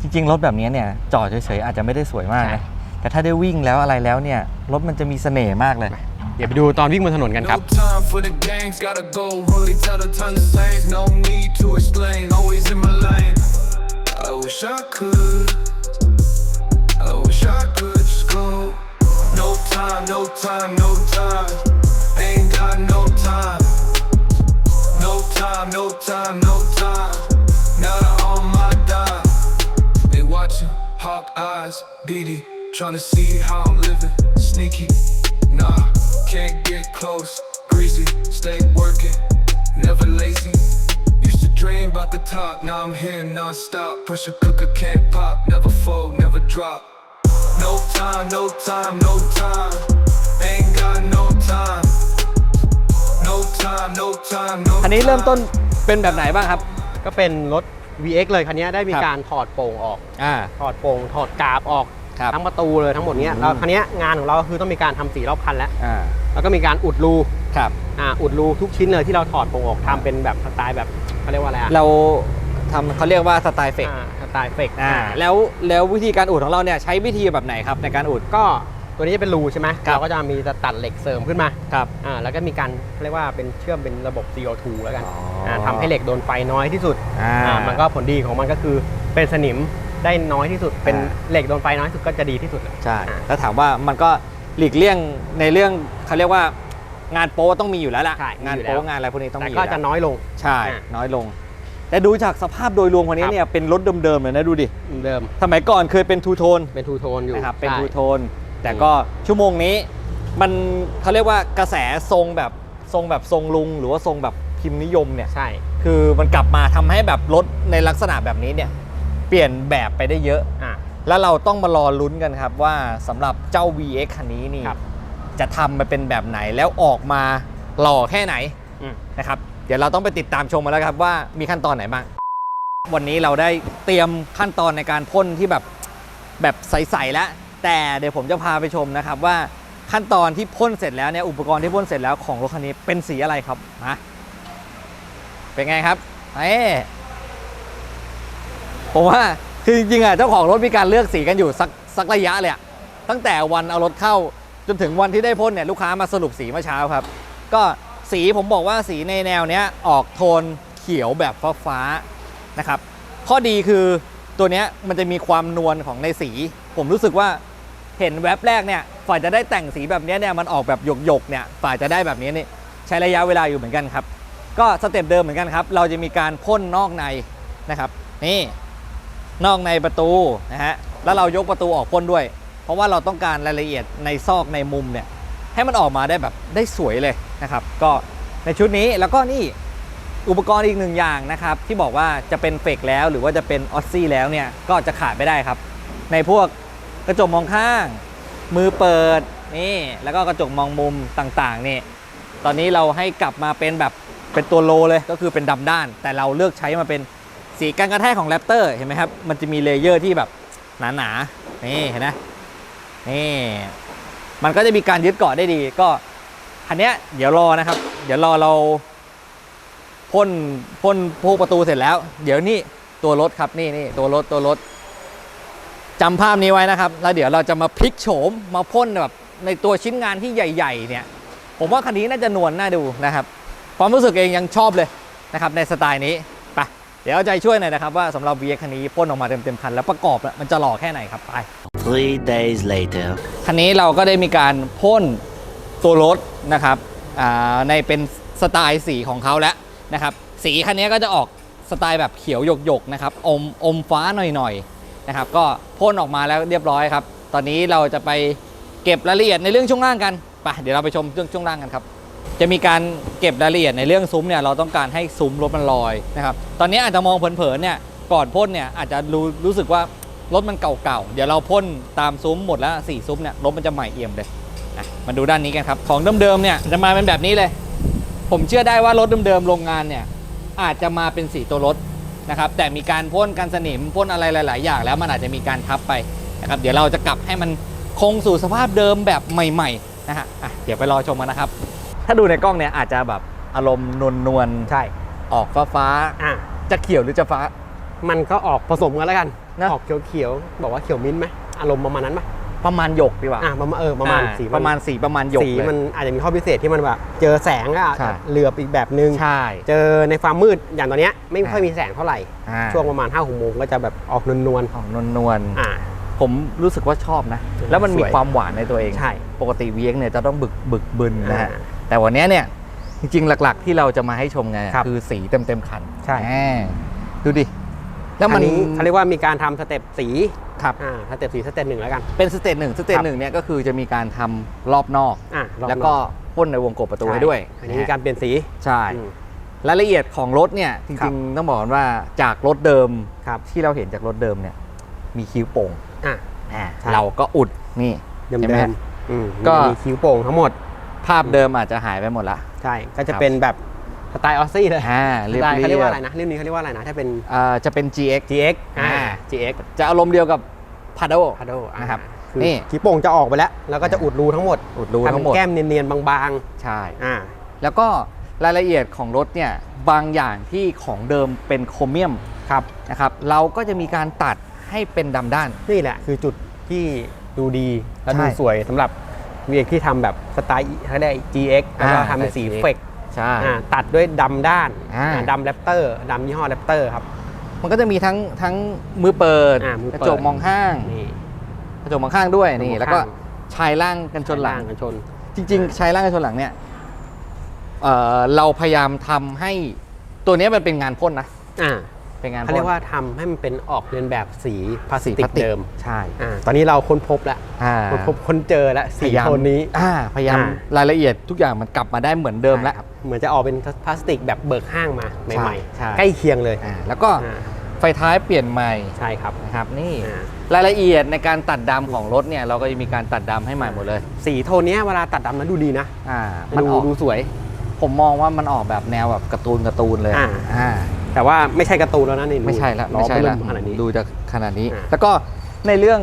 จริงๆ รถแบบนี้เนี่ยจอดเฉยๆอาจจะไม่ได้สวยมากใช่นะแต่ถ้าได้วิ่งแล้วอะไรแล้วเนี่ยรถมันจะมีเสน่ห์มากเลย เดี๋ยวไปดูตอนวิ่งบนถนนกันครับ No time for the games, gotta go really tell the ton of lanes. No need to explain, always in my lane. I wish I could, I wish I could just go. No time, no time, no time. Ain't got no time. Eyes, beady, tryna see how I'm living. Sneaky, nah, can't get close. Greasy, stay working, never lazy. Used to dream about the top, now I'm here non-stop. Pressure cooker can't pop, never fold, never drop. No time, no time, no time. Ain't got no time. No time, no time, no คันนี้เริ่มต้น time. เป็นแบบไหนบ้างครับ ก็เป็นรถ VX เลยคันนี้ได้มีครับ การถอดโป่งออก อ่า ถอดโป่งถอดกราบออก ครับทั้งประตูเลยทั้งหมดเนี้ยอืมแล้วคันนี้งานของเราก็คือต้องมีการทำสีรอบคันแล้ว อ่าแล้วก็มีการอุดรูครับอ่าอุดรูทุกชิ้นเลยที่เราถอดโป่งออกทำเป็นแบบสไตล์แบบเขาเรียกว่าอะไรอะเราทำเขาเรียกว่าสไตล์เฟกอ่าสไตล์เฟกอ่าแล้วแล้ววิธีการอุดของเราเนี่ยใช้วิธีแบบไหนครับในการอุด ก็ตัวนี้จะเป็นรูใช่ไหมครับ เราก็จะมีตัดเหล็กเสริมขึ้นมาครับ อ่าแล้วก็มีการเขาเรียกว่าเป็นเชื่อมเป็นระบบ CO2 แล้วกันอ๋ออ่าทำให้เหล็กโดนไฟน้อยที่สุดอ่า อ่ามันก็ผลดีของมันก็คือเป็นสนิม ได้น้อยที่สุด เป็นอ่าเหล็กโดนไฟน้อยที่สุดก็จะดีที่สุดใช่อ่าแล้วถามว่ามันก็หลีกเลี่ยงในเรื่องเขาเรียกว่างานโป๊ต้องมีอยู่แล้วล่ะใช่มีงานอยู่แล้โป๊วงานอะไรพวกนี้ต้องแต่มีก็อยู่จะแล้วน้อยลง ใช่อ่าน้อยลง แต่ดูจากสภาพโดยรวมวันนี้ครับเนี่ยเป็นรถเดิมๆเลยนะดูดิ เดิม สมัยก่อนเคยเป็นทูโทน เป็นทูโทนอยู่นะครับ เป็นใช่ทูโทน แต่ก็ชั่วโมงนี้มันเขาเรียกว่ากระแสทรงแบบทรงแบบทรงลุง หรือว่าทรงแบบพิมพ์นิยมเนี่ย ใช่ คือมันกลับมาทำให้แบบรถในลักษณะแบบนี้เนี่ย เปลี่ยนแบบไปได้เยอะอ่าแล้วเราต้องมารอลุ้นกันครับว่าสำหรับเจ้า VX คันนี้นี่ ครับจะทำมาเป็นแบบไหนแล้วออกมาหล่อแค่ไหนอืม นะครับ เดี๋ยวเราต้องไปติดตามชมมาแล้วครับว่ามีขั้นตอนไหนบ้าง วันนี้เราได้เตรียมขั้นตอนในการพ่นที่แบบแบบใสๆแล้ว แต่เดี๋ยวผมจะพาไปชมนะครับว่าขั้นตอนที่พ่นเสร็จแล้วเนี่ยอุปกรณ์ที่พ่นเสร็จแล้วของรถคันนี้เป็นสีอะไรครับมาเป็นไงครับเอ้ ผมว่าคือจริงๆอะเจ้าของรถมีการเลือกสีกันอยู่สักสักระยะเลยอะตั้งแต่วันเอารถเข้าจนถึงวันที่ได้พ่นเนี่ยลูกค้ามาสรุปสีเมื่อเช้าครับ ก็สีผมบอกว่าสีในแนวเนี้ยออกโทนเขียวแบบฟ้าๆนะครับ ข้อดีคือตัวเนี้ยมันจะมีความนวลของในสี ผมรู้สึกว่าเห็นแว็บแรกเนี่ยฝ่ายจะได้แต่งสีแบบเนี้ยเนี่ยมันออกแบบหยกๆเนี่ยฝ่ายจะได้แบบนี้นี่ใช้ระยะเวลาอยู่เหมือนกันครับ ก็สเต็ปเดิมเหมือนกันครับ เราจะมีการพ่นนอกในนะครับ นี่ นอกในประตูนะฮะแล้วเรายกประตูออกพ่นด้วย เพราะว่าเราต้องการรายละเอียดในซอกในมุมเนี่ยให้มันออกมาได้แบบได้สวยเลยนะครับ ก็ในชุดนี้แล้วก็นี่อุปกรณ์อีกหนึ่งอย่างนะครับ ที่บอกว่าจะเป็นเฟกแล้วหรือว่าจะเป็นออซซี่แล้วเนี่ยก็จะขาดไม่ได้ครับ ในพวกกระจกมองข้าง มือเปิดนี่แล้วก็กระจกมองมุมต่างๆนี่ตอนนี้เราให้กลับมาเป็นแบบเป็นตัวโลเลยก็คือเป็นดำด้าน แต่เราเลือกใช้มาเป็น สีการกระแทกของแรปเตอร์เห็นไหมครับ มันจะมีเลเยอร์ที่แบบหนาๆ นี่เห็นไหมนี่ มันก็จะมีการยึดเกาะได้ดีก็อันเนี้ยเดี๋ยวรอนะครับ เดี๋ยวรอเราพ่นพ่นพวกประตูเสร็จแล้ว เดี๋ยวนี่ตัวรถครับนี่นี่ตัวรถตัวรถจำภาพนี้ไว้นะครับ แล้วเดี๋ยวเราจะมาพลิกโฉมมาพ่นแบบในตัวชิ้นงานที่ใหญ่ ๆ เนี่ย ผมว่าคันนี้น่าจะนวลน่าดูนะครับ ความรู้สึกเองยังชอบเลยนะครับในสไตล์นี้ ดี๋ยวเอาใจช่วยหน่อยนะครับว่าสำหรับ VX คันนี้พ่นออกมาเต็มๆคันแล้วประกอบแล้วมันจะหล่อแค่ไหนครับไป Three days later. คันนี้เราก็ได้มีการพ่นตัวรถนะครับอ่าในเป็นสไตล์สีของเขาแล้วนะครับสีคันนี้ก็จะออกสไตล์แบบเขียวหยกๆนะครับอมอมฟ้าหน่อยๆนะครับก็พ่นออกมาแล้วเรียบร้อยครับ ตอนนี้เราจะไปเก็บรายละเอียดในเรื่องช่วงล่างกันไปเดี๋ยวเราไปชมเรื่องช่วงล่างกันครับ จะมีการเก็บรายละเอียดในเรื่องซุ้มเนี่ยเราต้องการให้ซุ้มรถมันลอยนะครับตอนนี้อาจจะมองเผินๆเนี่ยก่อนพ่นเนี่ยอาจจะรู้รู้สึกว่ารถมันเก่าๆ เดี๋ยวเราพ่นตามซุ้มหมดแล้วสี่ซุ้มเนี่ยรถมันจะใหม่เอี่ยมเลยมาดูด้านนี้กันครับของเดิมๆเนี่ยจะมาเป็นแบบนี้เลย ผมเชื่อได้ว่ารถเดิมๆโรงงานเนี่ยอาจจะมาเป็นสีตัวรถนะครับแต่มีการพ่นกันสนิมพ่นอะไรหลายๆ อย่างแล้วมันอาจจะมีการทับไปนะครับเดี๋ยวเราจะกลับให้มันคงสู่สภาพเดิมแบบใหม่ๆนะฮะะเดี๋ยวไปรอชมกันนะครับ ถ้าดูในกล้องเนี่ยอาจจะแบบอารมณ์นวลนวลๆใช่ออกฟ้าฟ้าอะๆจะเขียวหรือจะฟ้า มันก็ออกผสมกันแล้วกันนะออกเขียวๆบอกว่าเขียวมิ้นท์ไหมอารมณ์ประมาณนั้นไหมประมาณหยกดีกว่าอ่าประมาณเออประมาณอ่สีนประมาณสีประมาณหยกสีเลยมันอาจจะมีข้อพิเศษที่มันแบบเจอแสงก็อาจใช่จะเหลือบอีกแบบนึงใช่เจอในความมืดอย่างตอนเนี้ยไม่ค่อยอ่ามีมีแสงเท่าไหร่อ่าช่วงประมาณ5้าหกโมงก็จะแบบออกนวลของนวลนวลๆอ่าๆผมรู้สึกว่าชอบนะสวยแล้วมันมีความหวานในตัวเองใช่ปกติเวียงเนี่ยจะต้องบึกบึกบึนนะฮะอ่า แต่วันเนี้ยเนี่ยจริงๆหลักๆ ที่เราจะมาให้ชมไงครับคือสีเต็มเต็มๆคันใช่ แหมดูดิ แล้วมันอันนี้เขาเรียกว่ามีการทำสเต็ปสีครับอ่าสเต็ปสีสเต็ปหนึ่งแล้วกัน เป็นสเตจหนึ่งสเตจครับ หนึ่งเนี่ยก็คือจะมีการทำรอบนอก อ่าลองแล้วก็พ่นในวงกบประตูให้ด้วยอันนี้มีการเปลี่ยนสีใช่ อืม รายละเอียดของรถเนี่ยจครัริบ งๆต้องบอกว่าจากรถเดิมครับที่เราเห็นจากรถเดิมเนี่ยมีคิ้วโป่งอ่าอ่าใช่ เราก็อุดนี่เดิมห็นไหเดิฮะมอืมก็ มีคิ้วโป่งทั้งหมด ภาพเดิมอาจจะหายไปหมดละ ใช่ ก็จะครับเป็นแบบสไตล์ออสซี่เลยอ่าสเรียบไตล์เรีเขาเรียกว่าอะไรยบนะเรื่องนี้เขาเรียกว่าอะไรนะถ้าเป็นอ่าจะเป็น GX GX อ่าอ่า GX จะอารมณ์เดียวกับ p a d o พาโดนะครับคือนี่คิ้วโป่งจะออกไปแล้ว แล้วก็จะอุดรูทั้งหมดอุดรูทั้งหมดทำแก้มเนียนๆบางใช่ ๆ อ่า แล้วก็รายละเอียดของรถเนี่ยบางอย่างที่ของเดิมเป็นโครเมียมครับ นะครับเราก็จะมีการตัดให้เป็นดำด้าน นี่แหละคือจุดที่ดูดีและใช่ดูสวยสำหรับ วีเอกที่ทำแบบสไตล์เขาได้ GX แล้วก็อ่าทำเป็นสีสไตล์ GX เฟกใช่อ่าตัดด้วยดำด้านอ่า อ่าดำแรปเตอร์ดำยี่ห้อแรปเตอร์ครับ มันก็จะมีทั้งทั้งมือเปิดอ่ามือกระเปิดจกมองข้าง นี่กระจกมองข้างด้วยนี่กระจกมองแล้วก็ข้างชายล่างกันชนหลัง กันชน จริงๆชายล่างกันชนหลังเนี่ยเอ่อเราพยายามทำให้ตัวเนี้ยมันเป็นงานพ่นนะ อ่า เป็นงานเขาพ่นเรียกว่าทำให้มันเป็นออกเรียนแบบสีพลาสสีติพกลาสติกเดิมใช่อ่าตอนนี้เราค้นพบแล้วอ่าค้นพบค้นเจอแล้วพสียายามโทนนี้อ่าพยายามอ่ารายละเอียดทุกอย่างมันกลับมาได้เหมือนเดิมแล้วใช่ครับเหมือนจะออกเป็นพลาสติกแบบเบิกห้างมาใหม่ใช่ใช่ๆใกล้เคียงเลยอ่าแล้วก็อ่าไฟท้ายเปลี่ยนใหม่ใช่ครับนะครับนี่อ่ารายละเอียดในการตัดดำของรถเนี่ยเราก็จะมีการตัดดำให้ใหม่หมดเลย สีโทนเนี้ยเวลาตัดดำนั้นดูดีนะอ่ามันดูออกดูสวย ผมมองว่ามันออกแบบแนวแบบการ์ตูนการ์ตูนเลยอ่าอ่า แต่ว่าไม่ใช่การ์ตูนแล้วนะนี่ดูไม่ใช่ละล้อไม่ใช่ละเบิ่มขนาดนี้ ดูจากขนาดนี้ อ่า แล้วก็ในเรื่อง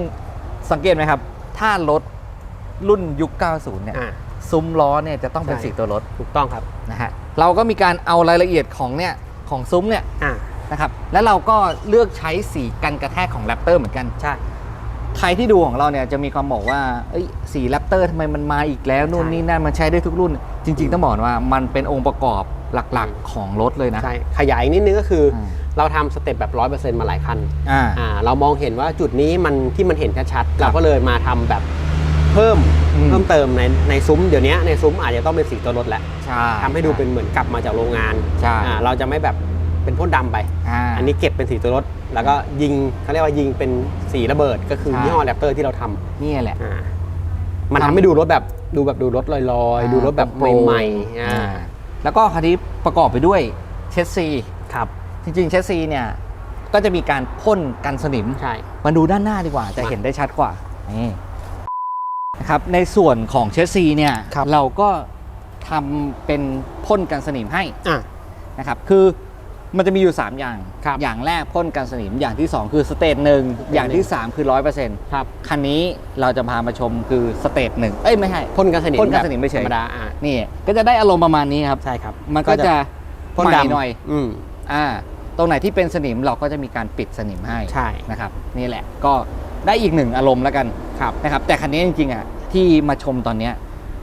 สังเกตไหมครับ ถ้ารถรุ่นยุค 90 เนี่ย อ่า ซุ้มล้อเนี่ยจะต้องเป็นใช่ สีตัวรถถูกต้องครับนะฮะเราก็มีการเอารายละเอียดของเนี่ยของซุ้มเนี่ยอ่านะครับแล้วเราก็เลือกใช้สีกันกระแทกของแรปเตอร์เหมือนกัน ใช่ ใครที่ดูของเราเนี่ยจะมีความบอกว่าเอ้ยสีแรปเตอร์ทำไมมันมาอีกแล้วนู่นใช่ นี่นั่นมันใช้ได้ทุกรุ่น จริง ๆ ต้องบอกว่ามันเป็นองค์ประกอบ หลักๆของรถเลยนะ ใช่ ขยายอีกนิดนึงก็คืออมเราทำสเต็ปแบบร้อยเปอร์เซ็นต์มาหลายคันอ่า อ่าเรามองเห็นว่าจุดนี้มันที่มันเห็นชัดๆเราก็เลยมาทำแบบเพิ่มอืม เพิ่มเติมในในซุ้มเดี๋ยวนี้ในซุ้มอาจจะต้องเป็นสีตัวรถแหละใช่ ทำให้ดูเป็นเหมือนกลับมาจากโรงงานใช่ อ่าเราจะไม่แบบเป็นพ่นดำไป อ่า อันนี้เก็บเป็นสีตัวรถ แล้วก็ยิงเขาเรียกว่ายิงเป็นสีระเบิดก็คือใช่ ยี่ห้อแรปเตอร์ที่เราทำนี่แหละ อ่ามันทำทำให้ดูรถแบบดูแบบดูรถลอยๆ ดูรถแบบโปร่งใหม่ๆอ่าอ่า แล้วก็คันนี้ประกอบไปด้วยเชสซีครับจริงๆเชสซีเนี่ยก็จะมีการพ่นกันสนิมใช่มาดูด้านหน้าดีกว่าจะมาเห็นได้ชัดกว่านี่นะครับในส่วนของเชสซีเนี่ยครับเราก็ทำเป็นพ่นกันสนิมให้อะนะครับคือ มันจะมีอยู่ 3 อย่าง ครับอย่างแรกพ่นกันสนิม อย่างที่ 2 คือสเตจหนึ่งอย่างที่ 3 คือ100%ครับ คันนี้เราจะพามาชมคือสเตจหนึ่งเอ้ยไม่ใช่พ่นกันสนิมพ่นกันสนิมไม่เฉยธรรมดาอ่านี่ก็จะได้อารมณ์ประมาณนี้ครับ ใช่ครับมันก็จะพ่นใหม่ดำหน่อย อืมอ่า ตรงไหนที่เป็นสนิมเราก็จะมีการปิดสนิมให้ใช่นะครับ นี่แหละก็ได้อีกหนึ่งอารมณ์แล้วกันครับนะครับ แต่คันนี้จริงๆอะที่มาชมตอนเนี้ย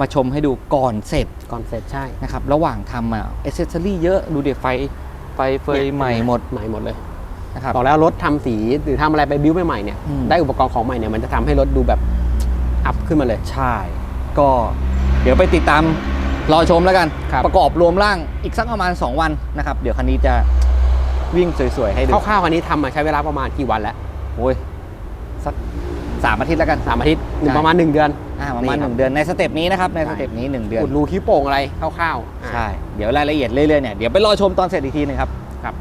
มาชมให้ดูก่อนเสร็จก่อนเสร็จใช่ นะครับ ระหว่างทำอะเอเซสซอรี่เยอะดูเดี๋ยวไฟ ไฟเฟยนี่ใหม่หมดใหม่หมดเลยนะครับ บอกแล้วรถทำสีหรือทำอะไรไปบิ้วใหม่ๆเนี่ยอืมได้อุปกรณ์ของใหม่เนี่ยมันจะทำให้รถดูแบบอัพขึ้นมาเลย ใช่ ก็เดี๋ยวไปติดตามรอชมแล้วกันครับประกอบรวมร่างอีกสักประมาณ 2 วันนะครับ เดี๋ยวคันนี้จะวิ่งสวยๆให้ดูคร่าวๆวันนี้ทำมาใช้เวลาประมาณกี่วันแล้วโอ้ย สามอาทิตย์แล้วกัน สามอาทิตย์ประมาณ 1 เดือนประมาณหนึ่งเดือนในสเต็ปนี้นะครับในสเต็ปนี้หนึ่งเดือน อุดรูคิ้โป่งอะไรคร่าวๆใช่ เดี๋ยวรายละเอียดเรื่อยๆเนี่ยเดี๋ยวไปรอชมตอนเสร็จอีกทีหนึงครับ ครับ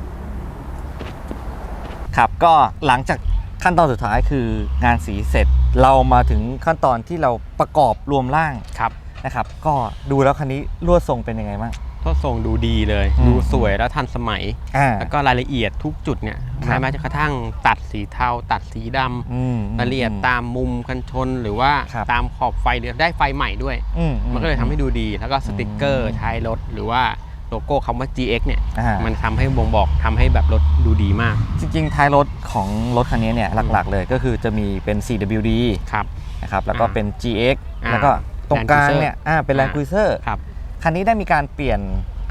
ครับก็หลังจากขั้นตอนสุดท้ายคืองานสีเสร็จเรามาถึงขั้นตอนที่เราประกอบรวมร่างครับนะครับ ก็ดูแล้วคันนี้ลวดทรงเป็นยังไงบ้าง ก็ทรงดูดีเลย อืมดูสวยแล้วทันสมัย อ่าแล้วก็รายละเอียดทุกจุดเนี่ยครับ แม้กระทั่งตัดสีเทาตัดสีดำอืม รายละเอียดตามมุมกันชนหรือว่าครับ ตามขอบไฟหรือได้ไฟใหม่ด้วย อืมันก็เลยทำให้ดูดี แล้วก็สติกเกอร์อืมท้ายรถหรือว่าโลโก้คำว่า GX เนี่ย อ่า มันทำให้บ่งบอกทำให้แบบรถดูดีมาก จริงๆ ท้ายรถของรถคันนี้เนี่ยหลักๆ เลยก็คือจะมีเป็น 4WD ครับ นะครับแล้วก็เป็น GX อ่าแล้วก็ตรงกลาง Land Cruiser เนี่ยอ่าเป็น Land อ่า Cruiser ครับ คันนี้ได้มีการเปลี่ยน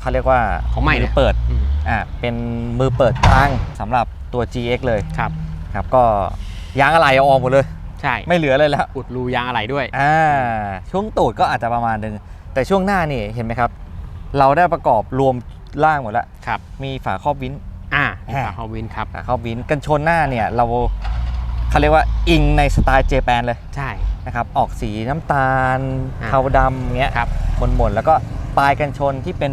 เขาเรียกว่าของใหม่มืเนี่อยเปิดอืมอ่าเป็นมือเปิดกลางสำหรับตัว GX เลยครับ ครับก็ยางอะไรเอาออกหมดเลย ใช่ไม่เหลือเลยแล้ว อุดรูยางอะไรด้วย อ่าช่วงตูดก็อาจจะประมาณนึง แต่ช่วงหน้านี่เห็นไหมครับ เราได้ประกอบรวมล่างหมดแล้ว ครับ มีฝาครอบวิน อ่ามีอ่าฝาครอบวินครับ ฝาครอบวินกันชนหน้าเนี่ย เราเขาเรียกว่าอิงในสไตล์เจแปนเลยใช่ นะครับ ออกสีน้ำตาลอ่า เทาดำเงี้ยครับ หมนๆแล้วก็ ปลายกันชนที่เป็น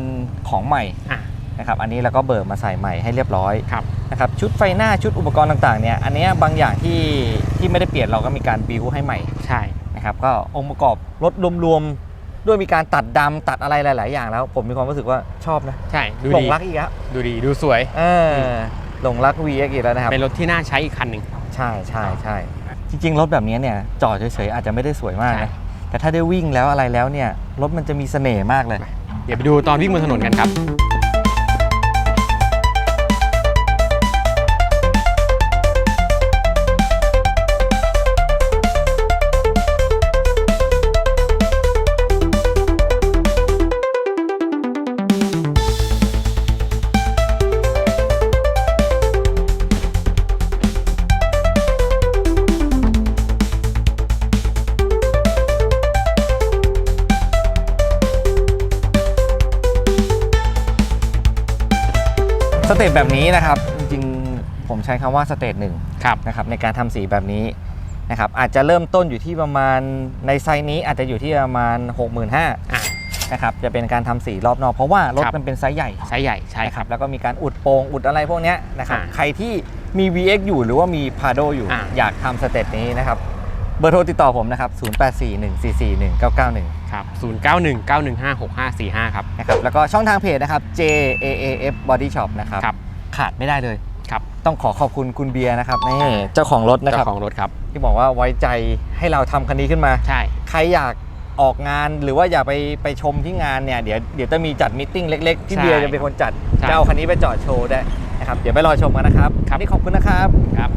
ของใหม่อ่านะครับอันนี้เราก็เบิกมาใส่ใหม่ให้เรียบร้อยครับ นะครับชุดไฟหน้าชุดอุปกรณ์ต่างๆเนี่ยอันเนี้ยบางอย่างที่ที่ไม่ได้เปลี่ยนเราก็มีการบิวให้ใหม่ใช่ นะครับก็องค์ประกอบรถรวมๆด้วยมีการตัดดำตัดอะไรหลายๆ อย่างแล้ว ผมมีความรู้สึกว่าชอบนะใช่ดูหลดีงรักอีกแล้วดูดีดูสวย เออหลงรัก VX อีกแล้วนะครับ เป็นรถที่น่าใช้อีกคันหนึ่ง ใช่ใช่ใช่จริงๆ รถแบบนี้เนี่ยจอดเฉยๆอาจจะไม่ได้สวยมากใช่ นะ แต่ถ้าได้วิ่งแล้วอะไรแล้วเนี่ยรถมันจะมีเสน่ห์มากเลย เดี๋ยวไปดูตอนวิ่งบนถนนกันครับ สเตจแบบนี้นะครับ จริงๆผมใช้คำว่าสเตจหนึ่งครับนะครับในการทำสีแบบนี้นะครับอาจจะเริ่มต้นอยู่ที่ประมาณในไซส์นี้อาจจะอยู่ที่ประมาณ 65,000อ่านะครับจะเป็นการทำสีรอบนอก เพราะว่ารถครับ มันเป็นไซส์ใหญ่ใช้ใหญ่ใช่นะคครัรับ บแล้วก็มีการอุดโปรงอุดอะไรพวกเนี้ยนะครับอ่าใครที่มี VX อยู่หรือว่ามี Prado อยู่อ่า อยากทำสเตจนี้นะครับเบอร์โทรติดต่อผมนะครับ 0841441991 ครับ0 9 1 9 1 5 6 5 4 5 ครับ นะครับแล้วก็ช่องทางเพจนะครับ JAAF Body Shop นะครับครับขาดไม่ได้เลยครับ ต้องขอขอบคุณคุณเบียร์นะครับนี่เจ้าของรถนะคเจ้ารับของรถครับ ที่บอกว่าไว้ใจให้เราทำคันนี้ขึ้นมา ใช่ ใครอยากออกงานหรือว่าอยากไปไปชมที่งานเนี่ยเดี๋ยวเดี๋ยวจะมีจัดมิทติ้งเล็ก ๆ ที่ใช่เบียร์จะเป็นคนจัดใช่จะเอาคันนี้ไปจอดโชว์ได้นะครับเดี๋ยวไปรอชมกันนะครับครับ วันนี่ขอบคุณนะครับ ครับ